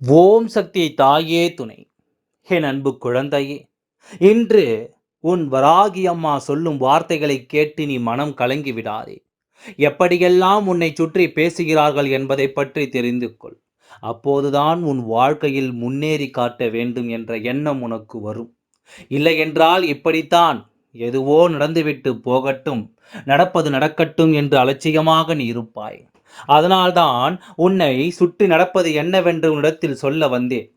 ஓம் சக்தி தாயே துணை. என் அன்பு குழந்தையே இன்று உன் வராகி அம்மா சொல்லும் வார்த்தைகளை கேட்டு நீ மனம் கலங்கி விடாதே. எப்படியெல்லாம் உன்னை சுற்றி பேசுகிறார்கள் என்பதை பற்றி தெரிந்து கொள். அப்போதுதான் உன் வாழ்க்கையில் முன்னேறி காட்ட வேண்டும் என்ற எண்ணம் உனக்கு வரும். இல்லையென்றால் இப்படித்தான் எதுவோ நடந்துவிட்டு போகட்டும் நடப்பது நடக்கட்டும் என்று அலட்சியமாக நீ இருப்பாய். அதனால்தான் உன்னை சுற்றி நடப்பது என்னவென்று உன்னிடத்தில் சொல்ல வந்தேன்.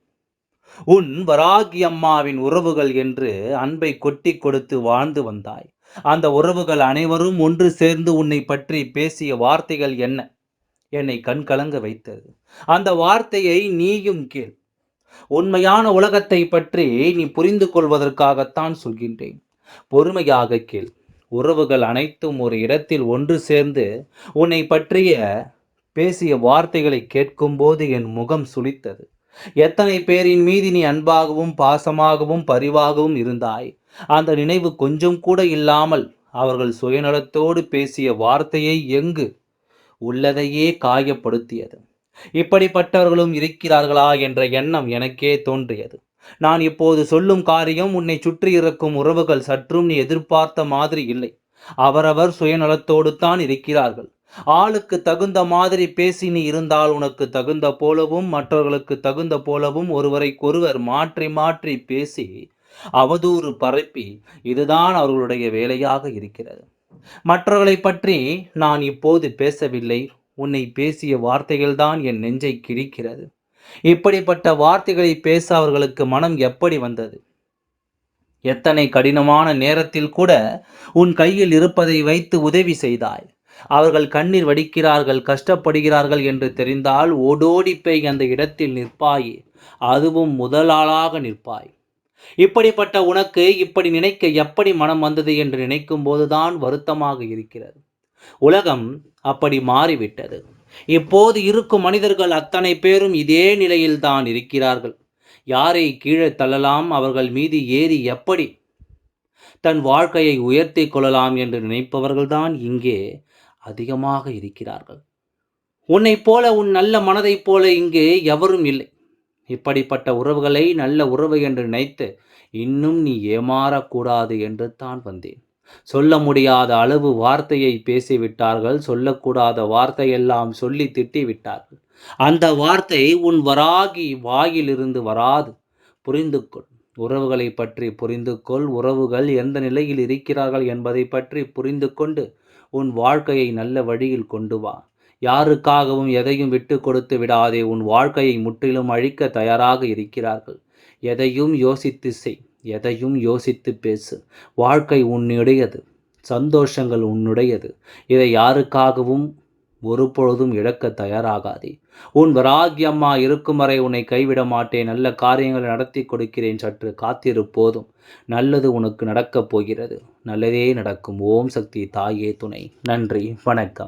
உன் வராகி அம்மாவின் உறவுகள் என்று அன்பை கொட்டி கொடுத்து வாழ்ந்து வந்தாய். அந்த உறவுகள் அனைவரும் ஒன்று சேர்ந்து உன்னை பற்றி பேசிய வார்த்தைகள் என்ன? என்னை கண் கலங்க வைத்தது. அந்த வார்த்தையை நீயும் கேள். உண்மையான உலகத்தை பற்றி நீ புரிந்து கொள்வதற்காகத்தான் சொல்கின்றேன். பொறுமையாக கேள். உறவுகள் அனைத்தும் ஒரு இடத்தில் ஒன்று சேர்ந்து உன்னை பற்றிய பேசிய வார்த்தைகளை கேட்கும்போது என் முகம் சுளித்தது. எத்தனை பேரின் மீது நீ அன்பாகவும் பாசமாகவும் பரிவாகவும் இருந்தாய்? அந்த நினைவு கொஞ்சம் கூட இல்லாமல் அவர்கள் சுயநலத்தோடு பேசிய வார்த்தையை எங்கு உள்ளதையே காயப்படுத்தியது. இப்படிப்பட்டவர்களும் இருக்கிறார்களா என்ற எண்ணம் எனக்கே தோன்றியது. நான் இப்போது சொல்லும் காரியம் உன்னை சுற்றி இருக்கும் உறவுகள் சற்றும் நீ எதிர்பார்த்த மாதிரி இல்லை. அவரவர் சுயநலத்தோடு தான் இருக்கிறார்கள். ஆளுக்கு தகுந்த மாதிரி பேசி நீ இருந்தால் உனக்கு தகுந்த போலவும் மற்றவர்களுக்கு தகுந்த போலவும் ஒருவரைக்கொருவர் மாற்றி மாற்றி பேசி அவதூறு பரப்பி இதுதான் அவர்களுடைய வேலையாக இருக்கிறது. மற்றவர்களை பற்றி நான் இப்போது பேசவில்லை. உன்னை பேசிய வார்த்தைகள்தான் என் நெஞ்சை கிழிக்கிறது. இப்படிப்பட்ட வார்த்தைகளை பேச அவர்களுக்கு மனம் எப்படி வந்தது? எத்தனை கடினமான நேரத்தில் கூட உன் கையில் இருப்பதை வைத்து உதவி செய்தாய். அவர்கள் கண்ணீர் வடிக்கிறார்கள் கஷ்டப்படுகிறார்கள் என்று தெரிந்தால் ஓடோடி போய் அந்த இடத்தில் நிற்பாய். அதுவும் முதலாளாக நிற்பாய். இப்படிப்பட்ட உனக்கு இப்படி நினைக்க எப்படி மனம் வந்தது என்று நினைக்கும் போதுதான் வருத்தமாக இருக்கிறது. உலகம் அப்படி மாறிவிட்டது. இப்போது இருக்கும் மனிதர்கள் அத்தனை பேரும் இதே நிலையில்தான் இருக்கிறார்கள். யாரை கீழே தள்ளலாம்? அவர்கள் மீது ஏறி எப்படி? தன் வாழ்க்கையை உயர்த்தி கொள்ளலாம் என்று நினைப்பவர்கள்தான் இங்கே அதிகமாக இருக்கிறார்கள். உன்னைப் போல உன் நல்ல மனதைப் போல இங்கே எவரும் இல்லை. இப்படிப்பட்ட உறவுகளை நல்ல உறவு என்று நினைத்து இன்னும் நீ ஏமாறக்கூடாது என்று தான் வந்தேன். சொல்ல முடியாத அளவு வார்த்தையை பேசிவிட்டார்கள் சொல்லக்கூடாத வார்த்தையெல்லாம் சொல்லி திட்டிவிட்டார்கள். அந்த வார்த்தை உன் வராகி வாயிலிருந்து வராது. புரிந்து கொள் உறவுகளை பற்றி புரிந்து கொள் உறவுகள் எந்த நிலையில் இருக்கிறார்கள் என்பதை பற்றி புரிந்து கொண்டு உன் வாழ்க்கையை நல்ல வழியில் கொண்டு வா. யாருக்காகவும் எதையும் விட்டு கொடுத்து விடாதே. உன் வாழ்க்கையை முற்றிலும் அழிக்க தயாராக இருக்கிறார்கள். எதையும் யோசித்து செய். எதையும் யோசித்து பேசு. வாழ்க்கை உன்னுடையது சந்தோஷங்கள் உன்னுடையது. இதை யாருக்காகவும் ஒரு பொழுதும் இழக்க தயாராகாதே. உன் வராகியம்மா இருக்கும் வரை உன்னை கைவிட மாட்டேன். நல்ல காரியங்களை நடத்தி கொடுக்கிறேன். சற்று காத்திரு போதும். நல்லது உனக்கு நடக்கப் போகிறது. நல்லதே நடக்கும். ஓம் சக்தி தாயே துணை. நன்றி. வணக்கம்.